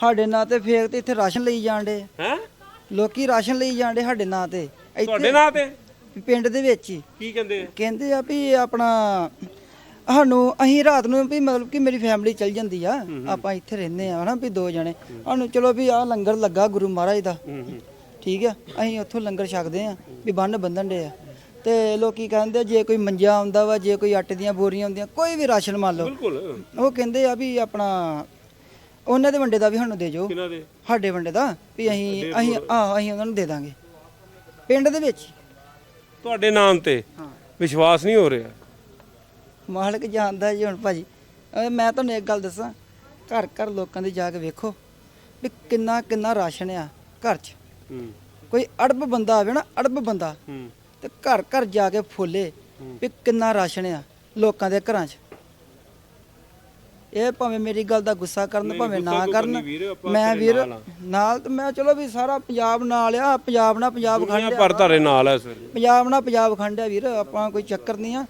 ਸਾਡੇ ਨਾਂ ਤੇ ਫੇਕ ਤੇ ਇੱਥੇ ਰਾਸ਼ਨ ਲਈ ਜਾਂਦੇ। ਹੈ? ਲੋਕੀ ਰਾਸ਼ਨ ਲਈ ਜਾਂਦੇ ਸਾਡੇ ਨਾਂ ਤੇ। ਤੁਹਾਡੇ ਨਾਂ ਤੇ? ਪਿੰਡ ਦੇ ਵਿੱਚ ਹੀ। ਕੀ ਕਹਿੰਦੇ? ਆ? ਕਹਿੰਦੇ ਆ ਵੀ ਆਪਣਾ ਸਾਨੂੰ ਅਸੀਂ ਰਾਤ ਨੂੰ ਵੀ ਮਤਲਬ ਕਿ ਮੇਰੀ ਫੈਮਿਲੀ ਚੱਲ ਜਾਂਦੀ ਆ। ਆਪਾਂ ਇੱਥੇ ਰਹਿੰਦੇ ਆ ਹਨਾ ਵੀ ਦੋ ਜਣੇ। ਸਾਨੂੰ ਚਲੋ ਵੀ ਆ ਲੰਗਰ ਲੱਗਾ ਗੁਰੂ ਮਹਾਰਾਜ ਦਾ। ਹੂੰ ਹੂੰ। ਠੀਕ ਆ? ਅਸੀਂ ਉੱਥੋਂ ਲੰਗਰ ਛਕਦੇ ਆ ਵੀ ਬੰਨ ਬੰਧਨ ਦੇ ਆ। ਤੇ ਲੋਕੀ ਕਹਿੰਦੇ ਜੇ ਕੋਈ ਮੰਜਾ ਆਉਂਦਾ ਵਾ ਜੇ ਕੋਈ ਆਟੇ ਦੀਆਂ ਬੋਰੀਆਂ ਹੁੰਦੀਆਂ ਕੋਈ ਵੀ ਰਾਸ਼ਨ ਮੰਨ ਲਓ। ਬਿਲਕੁਲ। ਉਹ ਕਹਿੰਦੇ ਆ ਵੀ ਆਪਣਾ ਉਹਨਾਂ ਦੇ ਵੰਡੇ ਦਾ ਵੀ ਸਾਨੂੰ ਦੇ ਜਾਓ। ਕਿਹਨਾਂ ਦੇ? ਸਾਡੇ ਵੰਡੇ ਦਾ ਵੀ ਅਸੀਂ ਅਸੀਂ ਆ ਅਸੀਂ ਉਹਨਾਂ ਨੂੰ ਦੇ ਦਾਂਗੇ। ਪਿੰਡ ਦੇ ਵਿੱਚ। ਤੁਹਾਡੇ ਨਾਮ ਤੇ ਹਾਂ। ਵਿਸ਼ਵਾਸ ਨਹੀਂ ਹੋ ਰਿਹਾ। ਮਾਲਕ ਜਾਣਦਾ ਜੀ ਹੁਣ ਭਾਜੀ। ਅਹ ਮੈਂ ਤੁਹਾਨੂੰ ਇੱਕ ਗੱਲ ਦੱਸਾਂ ਘਰ ਘਰ ਲੋਕਾਂ ਦੇ ਜਾ ਕੇ ਵੇਖੋ ਵੀ ਕਿੰਨਾ ਕਿੰਨਾ ਰਾਸ਼ਨ ਆ ਘਰ 'ਚ। ਹੂੰ। ਕੋਈ ਅੜਬ ਬੰਦਾ ਆਵੇ ਨਾ ਅੜਬ ਬੰਦਾ। ਹੂੰ। ਤੇ ਘਰ ਘਰ ਜਾ ਕੇ ਫੋਲੇ ਵੀ ਕਿੰਨਾ ਰਾਸ਼ਨ ਆ ਲੋਕਾਂ ਦੇ ਘਰਾਂ 'ਚ। ਇਹ ਭਾਵੇਂ ਮੇਰੀ ਗੱਲ ਦਾ ਗੁੱਸਾ ਕਰਨ ਭਾਵੇਂ ਨਾ ਕਰਨ ਮੈਂ ਵੀਰ ਨਾਲ ਆ। ਮੈਂ ਚਲੋ ਵੀ ਸਾਰਾ ਪੰਜਾਬ ਨਾਲ ਆ ਪੰਜਾਬ ਨਾਲ ਪੰਜਾਬ ਦੁਨੀਆ ਖੰਡ ਪਰ ਤੁਹਾਡੇ ਨਾਲ ਹੈ ਇਸ ਵੇਲੇ। ਪੰਜਾਬ ਨਾਲ ਪੰਜਾਬ ਖੰਡ ਆ ਵੀਰ ਆਪਾਂ ਕੋਈ ਚੱਕਰ ਨਹੀਂ ਆ।